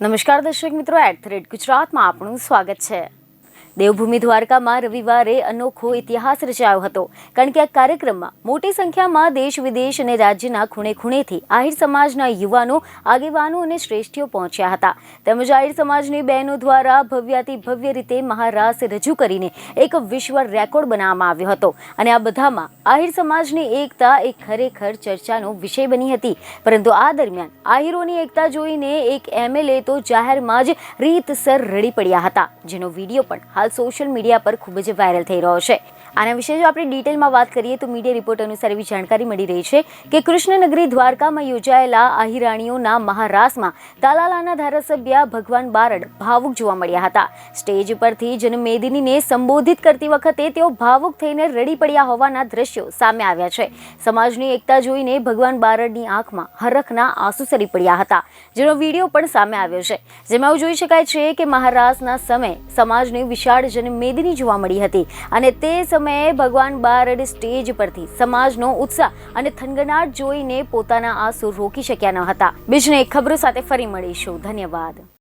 નમસ્કાર દર્શક મિત્રો એટ ધ રેટ ગુજરાતમાં આપણું સ્વાગત છે. દેવભૂમિ દ્વારકામાં રવિવારે અનોખો ઇતિહાસ રચાયો હતો. કારણ કે આ કાર્યક્રમમાં મોટી સંખ્યામાં દેશ, વિદેશ અને રાજ્યના ખૂણે ખૂણેથી આહિર સમાજના યુવાનો, આગેવાનો અને શ્રેષ્ઠીઓ પહોંચ્યા હતા. તેમજ આહિર સમાજની બહેનો દ્વારા ભવ્યાતિ ભવ્ય રીતે મહારાસ રજૂ કરીને એક વિશ્વ રેકોર્ડ બનાવવામાં આવ્યો હતો. અને આ બધામાં આહિર સમાજની એકતા એ ખરેખર ચર્ચાનો વિષય બની હતી. પરંતુ આ દરમિયાન આહિરોની એકતા જોઈને એક એમએલએ તો જાહેરમાં જ રીતસર રડી પડ્યા હતા. જેનો વીડિયો પણ હાલ સોશિયલ મીડિયા પર ખૂબ જ વાયરલ થઈ રહ્યો છે. આના વિશે જો આપણે ડિટેલમાં વાત કરીએ તો મીડિયા રિપોર્ટ અનુસાર એવી જાણકારી મળી રહી છે કે કૃષ્ણનગરી દ્વારકામાં યોજાયેલા આહિરાણીઓના મહારાસમાં તાલાલાના ધારાસભ્ય ભગવાન બારડ ભાવુક જોવા મળ્યા હતા. સ્ટેજ પરથી જનમેદિનીને સંબોધિત કરતી વખતે તેઓ ભાવુક થઈને રડી પડ્યા હોવાના દ્રશ્યો સામે આવ્યા છે. સમાજની એકતા જોઈને ભગવાન બારડની આંખમાં હરખના આંસુ સરી પડ્યા હતા. જેનો વીડિયો પણ સામે આવ્યો છે. જેમાં એવું જોઈ શકાય છે કે મહારાસના સમયે સમાજની વિશાળ જનમેદની જોવા મળી હતી. અને તે સમયે ભગવાન બારડ સ્ટેજ પરથી સમાજનો ઉત્સાહ અને થનગનાટ જોઈને પોતાના આંસુ રોકી શક્યા ન હતા. બીજને ખબરો સાથે ફરી મળીશું. ધન્યવાદ.